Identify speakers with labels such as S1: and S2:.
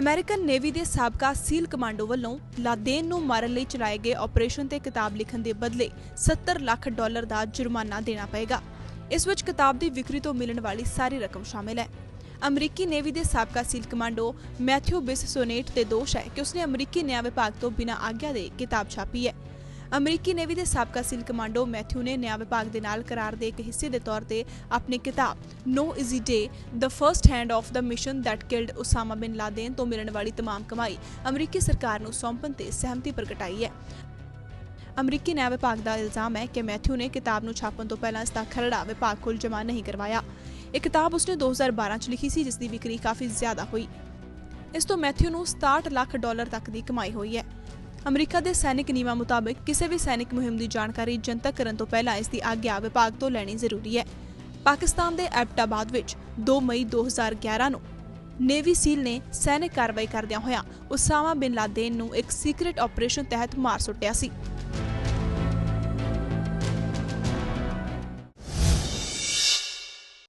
S1: American navy ਦੇ ਸਾਬਕਾ SEAL commando ਵੱਲੋਂ ਲਾਦੇਨ ਨੂੰ ਮਾਰਨ ਲਈ ਚਲਾਏ ਗਏ ਆਪਰੇਸ਼ਨ ਤੇ ਕਿਤਾਬ ਲਿਖਣ ਦੇ ਬਦਲੇ 70 ਲੱਖ ਡਾਲਰ ਦਾ ਜੁਰਮਾਨਾ ਦੇਣਾ ਪਏਗਾ। ਇਸ ਵਿੱਚ ਕਿਤਾਬ ਦੀ ਵਿਕਰੀ ਤੋਂ ਮਿਲਣ ਵਾਲੀ ਸਾਰੀ ਰਕਮ ਸ਼ਾਮਿਲ ਹੈ। ਅਮਰੀਕੀ ਨੇਵੀ ਦੇ ਸਾਬਕਾ SEAL commando Matthew Bissonnette ਤੇ ਦੋਸ਼ ਹੈ ਕਿ ਉਸਨੇ ਅਮਰੀਕੀ ਨਿਆਂ ਵਿਭਾਗ ਤੋਂ ਬਿਨਾਂ ਆਗਿਆ ਦੇ ਕਿਤਾਬ ਛਾਪੀ ਹੈ। ਅਮਰੀਕੀ ਨੇਵੀ ਦੇ ਸਾਬਕਾ ਸੀਲ ਕਮਾਂਡੋ ਮੈਥਿਊ ਨੇ ਨਿਆਂ ਵਿਭਾਗ ਦੇ ਨਾਲ ਕਰਾਰ ਦੇ ਇੱਕ ਹਿੱਸੇ ਦੇ ਤੌਰ ਤੇ ਆਪਣੀ ਕਿਤਾਬ no easy day the first hand of the mission that killed Osama bin Laden ਤੋਂ ਮਿਲਣ ਵਾਲੀ तमाम ਕਮਾਈ ਅਮਰੀਕੀ ਸਰਕਾਰ ਨੂੰ ਸੌਂਪਣ ਤੇ ਸਹਿਮਤੀ ਪ੍ਰਗਟਾਈ ਹੈ ਅਮਰੀਕੀ ਨਿਆਂ ਵਿਭਾਗ ਦਾ ਇਲਜ਼ਾਮ ਹੈ ਕਿ ਮੈਥਿਊ ਨੇ ਕਿਤਾਬ ਨੂੰ ਛਾਪਣ ਤੋਂ ਪਹਿਲਾਂ ਇਸ ਦਾ ਖਰੜਾ ਵਿਭਾਗ ਕੋਲ ਜਮ੍ਹਾਂ ਨਹੀਂ ਕਰਵਾਇਆ ਇਹ ਕਿਤਾਬ ਉਸਨੇ 2012 ਚ ਲਿਖੀ ਸੀ ਜਿਸ ਦੀ ਵਿਕਰੀ ਕਾਫੀ ਜ਼ਿਆਦਾ ਹੋਈ ਇਸ ਤੋਂ ਮੈਥਿਊ ਨੂੰ 67 ਲੱਖ ਡਾਲਰ ਤੱਕ ਦੀ ਕਮਾਈ ਹੋਈ ਹੈ ਅਮਰੀਕਾ ਦੇ ਸੈਨਿਕ ਨਿਯਮਾਂ ਮੁਤਾਬਕ ਕਿਸੇ ਵੀ ਸੈਨਿਕ ਮੁਹਿੰਮ ਦੀ ਜਾਣਕਾਰੀ ਜਨਤਕ ਕਰਨ ਤੋਂ ਪਹਿਲਾਂ ਇਸ ਦੀ ਆਗਿਆ ਵਿਭਾਗ ਤੋਂ ਲੈਣੀ ਜ਼ਰੂਰੀ ਹੈ। ਪਾਕਿਸਤਾਨ ਦੇ ਐਬਟਾਬਾਦ ਵਿੱਚ 2 ਮਈ 2011 ਨੂੰ ਨੇਵੀ ਸੀਲ ਨੇ ਸੈਨਿਕ ਕਾਰਵਾਈ ਕਰਦਿਆਂ ਹੋਇਆਂ ਉਸਾਮਾ ਬਿਨ ਲਾਦੇਨ ਨੂੰ ਇੱਕ ਸੀਕ੍ਰੀਟ ਆਪਰੇਸ਼ਨ ਤਹਿਤ ਮਾਰ ਸੁੱਟਿਆ ਸੀ।